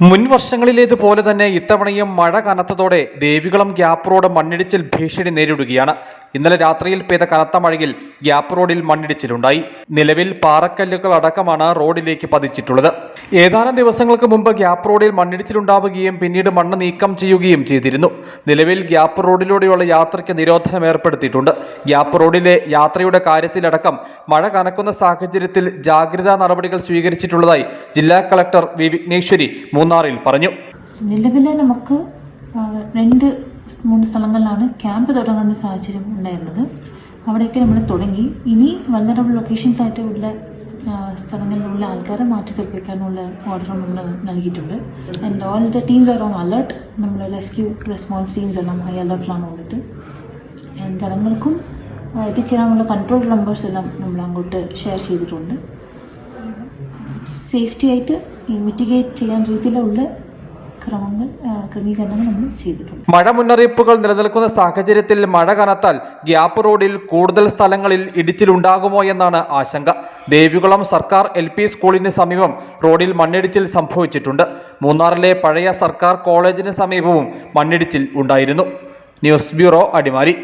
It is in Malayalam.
മുൻ വർഷങ്ങളിലേതുപോലെ തന്നെ ഇത്തവണയും മഴ കനത്തതോടെ ദേവികുളം ഗ്യാപ്പ് റോഡ് മണ്ണിടിച്ചിൽ ഭീഷണി നേരിടുകയാണ്. ഇന്നലെ രാത്രിയിൽ പെയ്ത കനത്ത മഴയിൽ ഗ്യാപ്പ് റോഡിൽ മണ്ണിടിച്ചിലുണ്ടായി. നിലവിൽ പാറക്കല്ലുകൾ അടക്കമാണ് റോഡിലേക്ക് പതിച്ചിട്ടുള്ളത്. ഏതാനും ദിവസങ്ങൾക്ക് മുമ്പ് ഗ്യാപ്പ് റോഡിൽ മണ്ണിടിച്ചിലുണ്ടാവുകയും പിന്നീട് മണ്ണ് നീക്കം ചെയ്യുകയും ചെയ്തിരുന്നു. നിലവിൽ ഗ്യാപ്പ് റോഡിലൂടെയുള്ള യാത്രയ്ക്ക് നിരോധനം ഏർപ്പെടുത്തിയിട്ടുണ്ട്. ഗ്യാപ്പ് റോഡിലെ യാത്രയുടെ കാര്യത്തിലടക്കം മഴ കനക്കുന്ന സാഹചര്യത്തിൽ ജാഗ്രതാ നടപടികൾ സ്വീകരിച്ചിട്ടുള്ളതായി ജില്ലാ കളക്ടർ വി വിഘ്നേശ്വരി മൂന്നാറിൽ പറഞ്ഞു. നിലവിൽ നമുക്ക് രണ്ട് മൂന്ന് സ്ഥലങ്ങളിലാണ് ക്യാമ്പ് തുടങ്ങുന്ന സാഹചര്യം ഉണ്ടായിരുന്നത്. അവിടെയൊക്കെ നമ്മൾ തുടങ്ങി. ഇനി വല്ലറബിൾ ലൊക്കേഷൻസ് ആയിട്ട് ഉള്ള സ്ഥലങ്ങളിലുള്ള ആൾക്കാരെ മാറ്റി കൽപ്പിക്കാനുള്ള ഓർഡർ നമ്മൾ നൽകിയിട്ടുണ്ട്. And all the teams are on alert നമ്മൾ റെസ്ക്യൂ റെസ്പോൺസ് ടീംസ് എല്ലാം ഹൈ അലർട്ടിലാണ് ഉള്ളത്. ആൻഡ് ജനങ്ങൾക്കും എത്തിച്ചേരാനുള്ള കൺട്രോൾ നമ്പേഴ്സ് എല്ലാം നമ്മൾ അങ്ങോട്ട് ഷെയർ ചെയ്തിട്ടുണ്ട്. സേഫ്റ്റി ആയിട്ട് മിറ്റിഗേറ്റ് ചെയ്യാൻ രീതിയിലുള്ള ചെയ്തിട്ടുണ്ട്. മഴ മുന്നറിയിപ്പുകൾ നിലനിൽക്കുന്ന സാഹചര്യത്തിൽ മഴ കനത്താൽ ഗ്യാപ്പ് റോഡിൽ കൂടുതൽ സ്ഥലങ്ങളിൽ ഇടിച്ചിലുണ്ടാകുമോ എന്നാണ് ആശങ്ക. ദേവികുളം സർക്കാർ എൽ പി സ്കൂളിന് സമീപം റോഡിൽ മണ്ണിടിച്ചിൽ സംഭവിച്ചിട്ടുണ്ട്. മൂന്നാറിലെ പഴയ സർക്കാർ കോളേജിന് സമീപവും മണ്ണിടിച്ചിൽ ഉണ്ടായിരുന്നു. News bureau Adimali.